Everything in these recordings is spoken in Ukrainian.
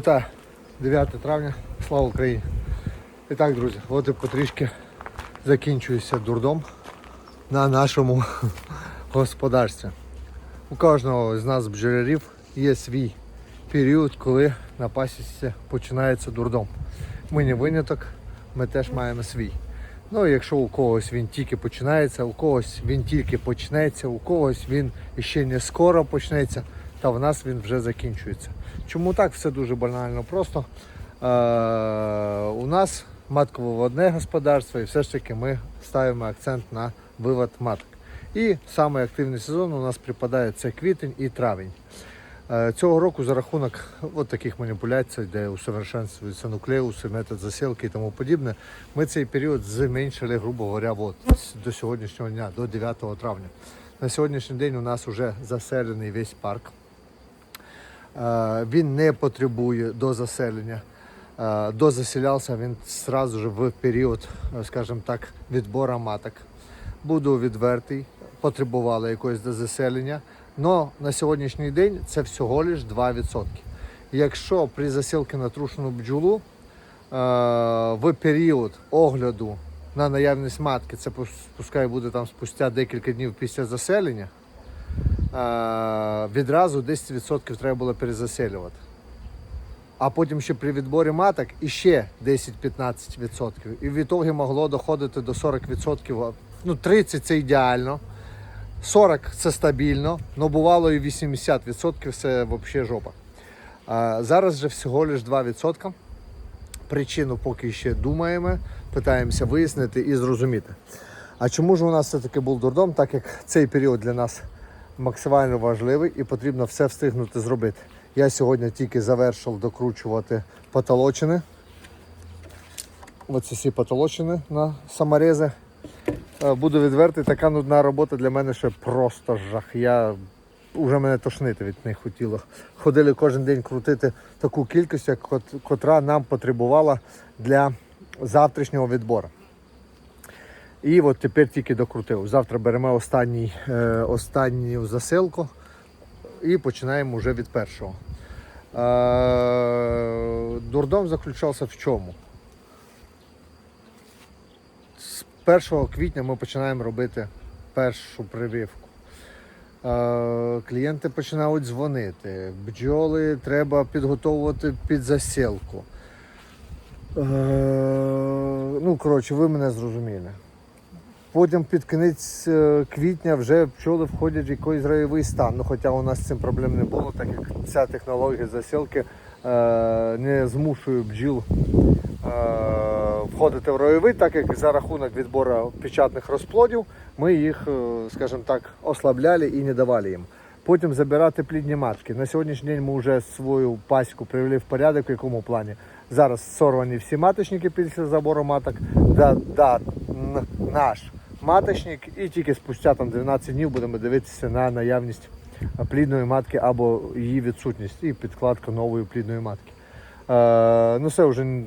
Вітаю! 9 травня, слава Україні! І так, друзі, от і потрішки закінчується дурдом на нашому господарстві. У кожного з нас бджолярів є свій період, коли на пасіці починається дурдом. Ми не виняток, ми теж маємо свій. Ну, якщо у когось він тільки починається, у когось він тільки почнеться, у когось він ще не скоро почнеться, та в нас він вже закінчується. Чому так? Все дуже банально просто. Е, у нас матково-водне господарство і все ж таки ми ставимо акцент на вивод маток. І самий активний сезон у нас припадає це квітень і травень. Е, Цього року за рахунок от таких маніпуляцій, де усовершенствуються нуклеуси, метод засілки і тому подібне, ми цей період зменшили, грубо говоря, от, до сьогоднішнього дня, до 9 травня. На сьогоднішній день у нас вже заселений весь парк. Е, Він не потребує до заселення. Е, Дозаселявся він одразу ж в період, е, скажімо так, відбору маток. Буду відвертий, потребували якогось дозаселення. Но на сьогоднішній день це всього лиш 2%. Якщо при засілці на трушену бджолу в період огляду на наявність матки, це пускай буде там спустя декілька днів після заселення, відразу 10% треба було перезаселювати. А потім ще при відборі маток іще 10-15%. І в ітогі могло доходити до 40%. Ну, 30% це ідеально. 40 це стабільно, але бувало і 80% це взагалі жопа. А зараз же всього лиш 2%. Причину поки ще думаємо, питаємося вияснити і зрозуміти. А чому ж у нас все-таки був дурдом, так як цей період для нас максимально важливий і потрібно все встигнути зробити. Я сьогодні тільки завершив докручувати потолочини. Оці всі потолочини на саморези. Е, Буду відвертий, така нудна робота для мене ще просто жах. Я вже мене тошнити від них хотіло. Ходили кожен день крутити таку кількість, як котра нам потребувала для завтрашнього відбору. І от тепер тільки докрутив. Завтра беремо останній, е, останню засилку і починаємо вже від першого. Е, дурдом заключався в чому? З 1 квітня ми починаємо робити першу прививку. Е, Клієнти починають дзвонити. Бджоли треба підготовувати під засілку. Е, Ну, коротше, ви мене зрозуміли. Потім під кінець е, квітня вже пчоли входять в якийсь райовий стан. Ну, хоча у нас з цим проблем не було, так як ця технологія засілки е, не змушує бджіл е, входити в ройовий, так як за рахунок відбору печатних розплодів ми їх, скажімо так, ослабляли і не давали їм. Потім забирати плідні матки. На сьогоднішній день ми вже свою паську привели в порядок, в якому плані. Зараз сорвані всі маточники після забору маток. Да, да, наш маточник, і тільки спустя там 12 днів будемо дивитися на наявність плідної матки або її відсутність і підкладка нової плідної матки. Е, ну це вже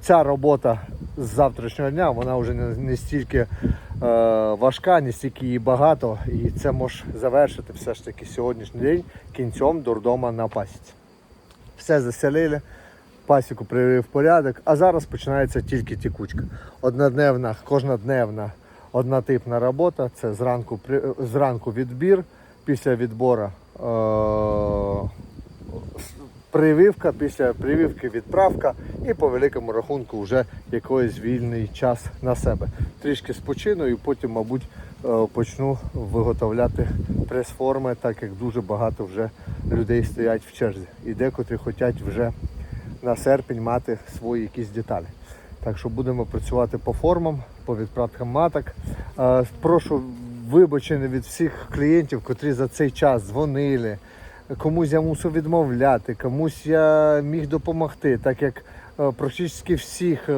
ця робота з завтрашнього дня, вона вже не, не стільки е, важка, не стільки її багато, і це може завершити все ж таки сьогоднішній день кінцем дурдома на пасіці. Все заселили, пасіку привели в порядок, а зараз починається тільки тікучка. Однодневна, кожнодневна, однотипна робота. Це зранку, зранку відбір, після відбору е- прививка, після прививки відправка і по великому рахунку вже якийсь вільний час на себе. Трішки спочину і потім, мабуть, е, почну виготовляти прес-форми, так як дуже багато вже людей стоять в черзі. І декотрі хочуть вже на серпень мати свої якісь деталі. Так що будемо працювати по формам, по відправкам маток. Е, Прошу вибачення від всіх клієнтів, котрі за цей час дзвонили. Комусь я мусив відмовляти, комусь я міг допомогти, так як е, практично всіх е,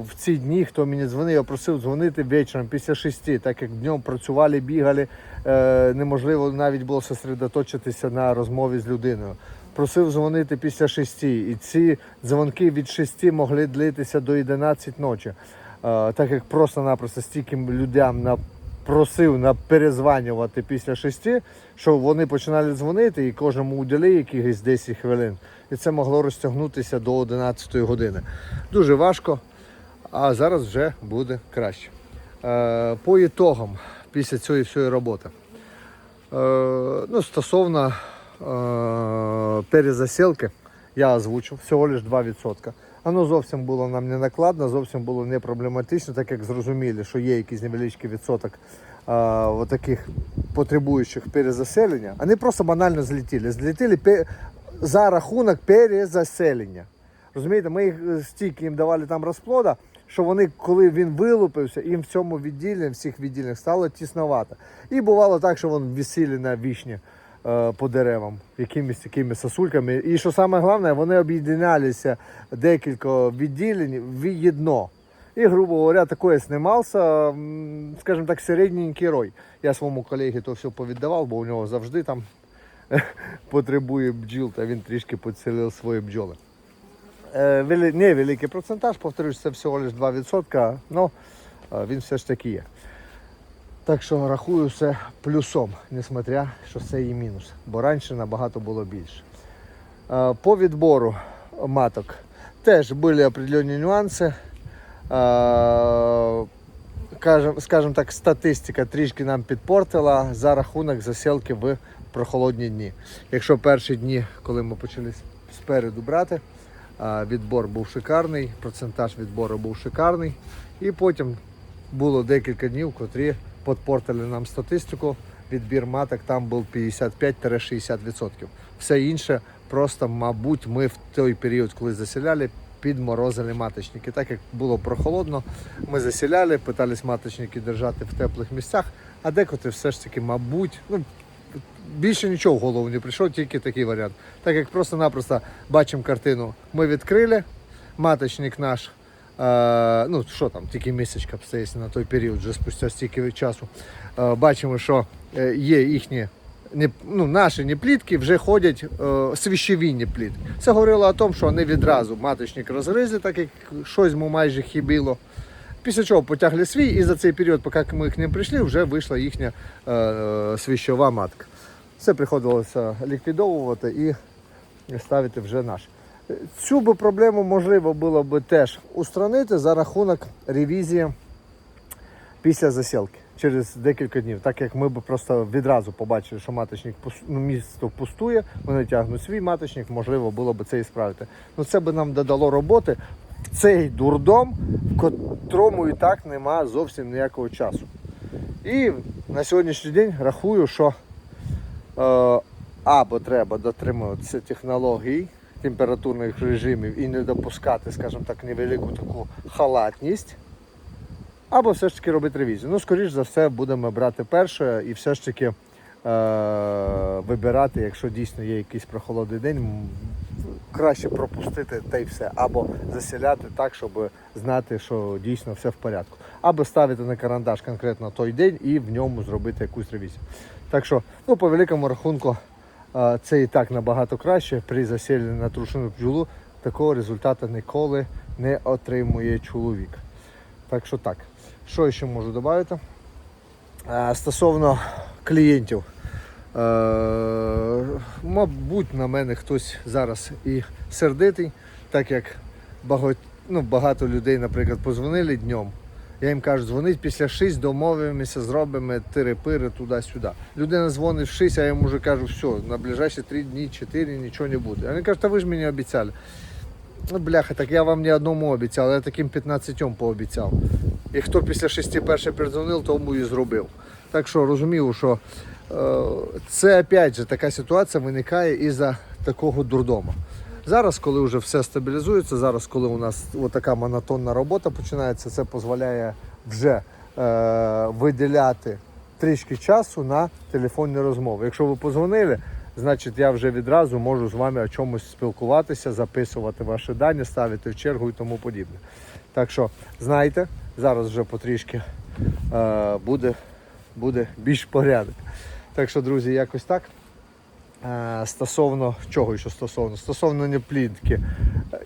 в ці дні, хто мені дзвонив, я просив дзвонити вечором після шести, так як днем працювали, бігали, неможливо навіть було зосередоточитися на розмові з людиною. Просив дзвонити після шести, і ці дзвонки від шести могли длитися до 11 ночі, Е, так як просто-напросто стільки людям просив на перезванювати після шести, що вони починали дзвонити і кожному уділи якихось 10 хвилин. І це могло розтягнутися до 11 години. Дуже важко, а зараз вже буде краще. Е, по ітогам після цієї всієї роботи. Е, ну, стосовно е, перезасілки, я озвучив всього лиш 2%. Воно зовсім було нам не накладно, зовсім було не проблематично, так як зрозуміли, що є якийсь невеличкий відсоток е, таких потребуючих перезаселення. Вони просто банально злетіли. Злетіли пе- за рахунок перезаселення. Розумієте, ми їх е, стільки їм давали там розплода, що вони, коли він вилупився, їм в цьому відділі, в всіх відділах стало тісновато. І бувало так, що вони висіли на вішні по деревам, якимись такими сосульками. І що саме головне, вони об'єдналися декілька відділень в одно. І, грубо говоря, такое знімався, скажімо так, середненький рой. Я своєму колегі то все повіддавав, бо у нього завжди там потребує бджіл, та він трішки поцілив свої бджоли. Е, невеликий процентаж, повторюсь, це всього лише 2%, але він все ж таки є. Так що рахую все плюсом, несмотря, що це і мінус, бо раніше набагато було більше. Е, По відбору маток теж були определенні нюанси. Е, скажем так, статистика трішки нам підпортила за рахунок засілки в прохолодні дні. Якщо перші дні, коли ми почали спереду брати, відбор був шикарний, процентаж відбору був шикарний. І потім було декілька днів, котрі підпортили нам статистику. Відбір маток там був 55-60%. Все інше просто, мабуть, ми в той період, коли заселяли, підморозили маточники. Так як було прохолодно, ми заселяли, питались маточники держати в теплих місцях, а декотрі все ж таки, мабуть, ну, більше нічого в голову не прийшов, тільки такий варіант. Так як просто-напросто бачимо картину, ми відкрили, маточник наш, ну що там, тільки місячка стоїть на той період, вже спустя стільки часу. Бачимо, що е, є їхні. Не, ну, наші не плітки вже ходять е, свіщевінні плітки. Це говорило о тому, що вони відразу маточник розгризли, так як щось йому майже хібило. Після чого потягли свій, і за цей період, поки ми к ним прийшли, вже вийшла їхня е, е, свіщова матка. Все приходилося ліквідовувати і ставити вже наш. Цю би проблему можливо було би теж устранити за рахунок ревізії після засілки через декілька днів, так як ми б просто відразу побачили, що маточник ну, місто пустує, вони тягнуть свій маточник, можливо, було б це і справити. Ну це би нам додало роботи в цей дурдом, в котрому і так нема зовсім ніякого часу. І на сьогоднішній день рахую, що е, або треба дотримуватися технологій, температурних режимів і не допускати, скажімо так, невелику таку халатність. Або все ж таки робити ревізію. Ну, скоріш за все, будемо брати перше і все ж таки е- вибирати, якщо дійсно є якийсь прохолодний день, краще пропустити та й все. Або заселяти так, щоб знати, що дійсно все в порядку. Або ставити на карандаш конкретно той день і в ньому зробити якусь ревізію. Так що, ну, по великому рахунку, це і так набагато краще. При заселенні на трушину бджолу такого результату ніколи не отримує чоловік. Так що так. Що ще можу додати? Стосовно клієнтів. Мабуть, на мене хтось зараз і сердитий, так як багато, ну, багато людей, наприклад, позвонили днем. Я їм кажу, дзвонить після 6, домовимося, зробимо тири-пири туди-сюди. Людина дзвонить в 6, а я йому вже кажу, все, на ближайші 3 дні, 4 нічого не буде. Вони кажуть, та ви ж мені обіцяли. Ну, бляха, так я вам не одному обіцяв, я таким 15 пообіцяв. І хто після шести перше передзвонив, тому і зробив. Так що розумію, що е, це опять же така ситуація виникає із-за такого дурдому. Зараз, коли вже все стабілізується, зараз, коли у нас така монотонна робота починається, це дозволяє вже е, виділяти трішки часу на телефонні розмови. Якщо ви позвонили, значить я вже відразу можу з вами о чомусь спілкуватися, записувати ваші дані, ставити в чергу і тому подібне. Так що знайте, зараз вже потрішки е, буде, буде більш порядок. Так що, друзі, якось так. Е, Стосовно чого ще стосовно? Стосовно неплідки.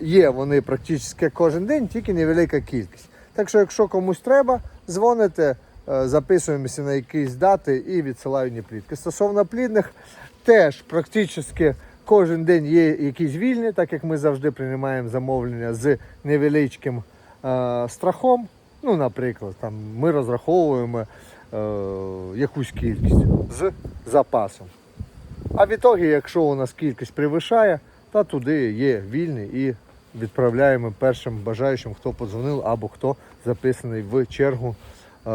Є вони практично кожен день, тільки невелика кількість. Так що, якщо комусь треба, дзвоните, е, записуємося на якісь дати і відсилаю неплідки. Стосовно плідних, теж практично кожен день є якісь вільні, так як ми завжди приймаємо замовлення з невеличким е, страхом. Ну, наприклад, там ми розраховуємо е, якусь кількість з запасом. А в ітогі, якщо у нас кількість перевищає, то туди є вільні і відправляємо першим бажаючим, хто подзвонив або хто записаний в чергу е,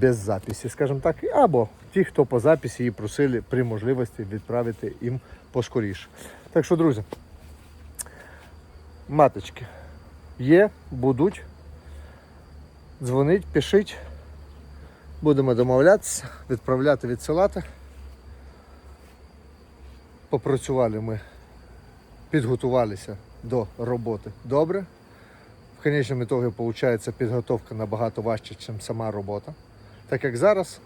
без записі, скажімо так, або ті, хто по записі і просили при можливості відправити їм поскоріше. Так що, друзі, маточки є, будуть. Дзвонить, пишіть. Будемо домовлятися, відправляти, відсилати. Попрацювали ми, підготувалися до роботи добре. В конечному ітогі виходить підготовка набагато важче, ніж сама робота. Так як зараз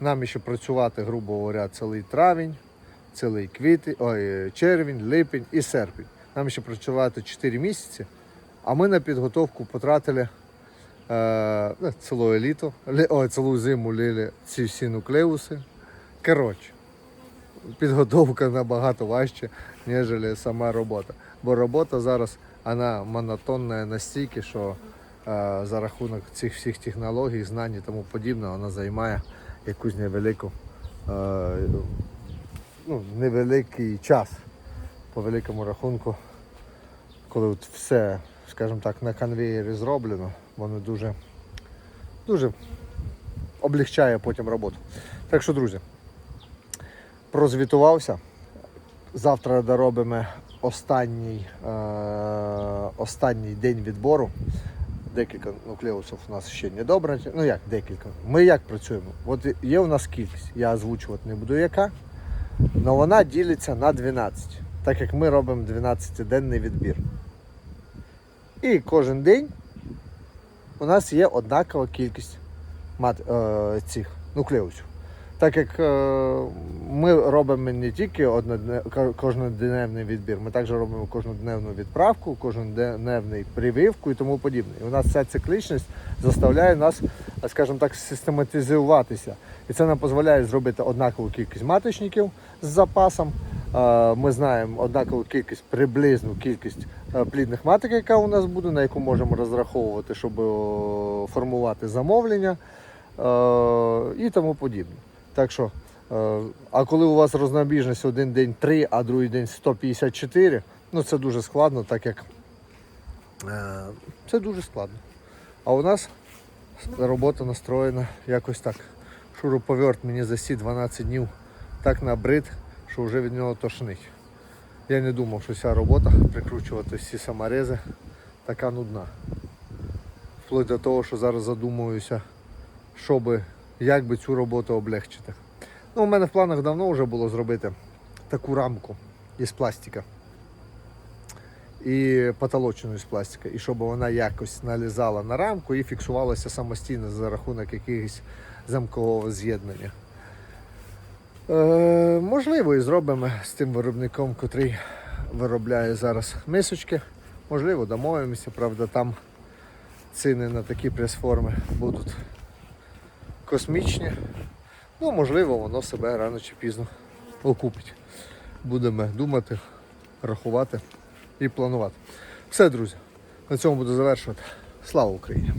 нам ще працювати, грубо говоря, цілий травень, цілий квіти, ой, червень, липень і серпень. Нам ще працювати 4 місяці, а ми на підготовку потратили е, ну, ціле літо, лі- ой, цілу зиму лили ці всі нуклеуси. Коротше, підготовка набагато важче, ніж сама робота. Бо робота зараз вона монотонна настільки, що е, за рахунок цих всіх технологій, знань і тому подібне, вона займає якусь невелику, е, ну, невеликий час по великому рахунку, коли от все, скажімо так, на конвеєрі зроблено, воно дуже, дуже облегчає потім роботу. Так що, друзі, прозвітувався. Завтра доробимо останній, е, останній день відбору. Декілька нуклеусів у нас ще не добре. Ну як декілька. Ми як працюємо? От є у нас кількість, я озвучувати не буду яка, але вона ділиться на 12, так як ми робимо 12-денний відбір. І кожен день у нас є однакова кількість мат, е, цих нуклеусів. Так як е, ми робимо не тільки однодне- ко- кожнодневний відбір, ми також робимо кожнодневну відправку, кожнодневний прививку і тому подібне. І у нас ця циклічність заставляє нас, скажімо так, систематизуватися. І це нам дозволяє зробити однакову кількість маточників з запасом. Е, Ми знаємо однакову кількість, приблизну кількість е, плідних маток, яка у нас буде, на яку можемо розраховувати, щоб формувати замовлення і тому подібне. Так що, е, а коли у вас рознобіжність один день 3, а другий день 154, ну це дуже складно, так як е, це дуже складно. А у нас робота настроєна якось так. Шуруповерт мені за ці 12 днів так набрид, що вже від нього тошнить. Я не думав, що ця робота прикручувати всі саморези така нудна. Вплоть до того, що зараз задумуюся, щоб як би цю роботу облегчити. Ну, у мене в планах давно вже було зробити таку рамку із пластика. І потолочену із пластика, і щоб вона якось налізала на рамку і фіксувалася самостійно за рахунок якихось замкового з'єднання. Е, можливо, і зробимо з тим виробником, котрий виробляє зараз мисочки. Можливо, домовимося, правда, там ціни на такі прес-форми будуть космічні. Ну, можливо, воно себе рано чи пізно окупить. Будемо думати, рахувати і планувати. Все, друзі, на цьому буду завершувати. Слава Україні!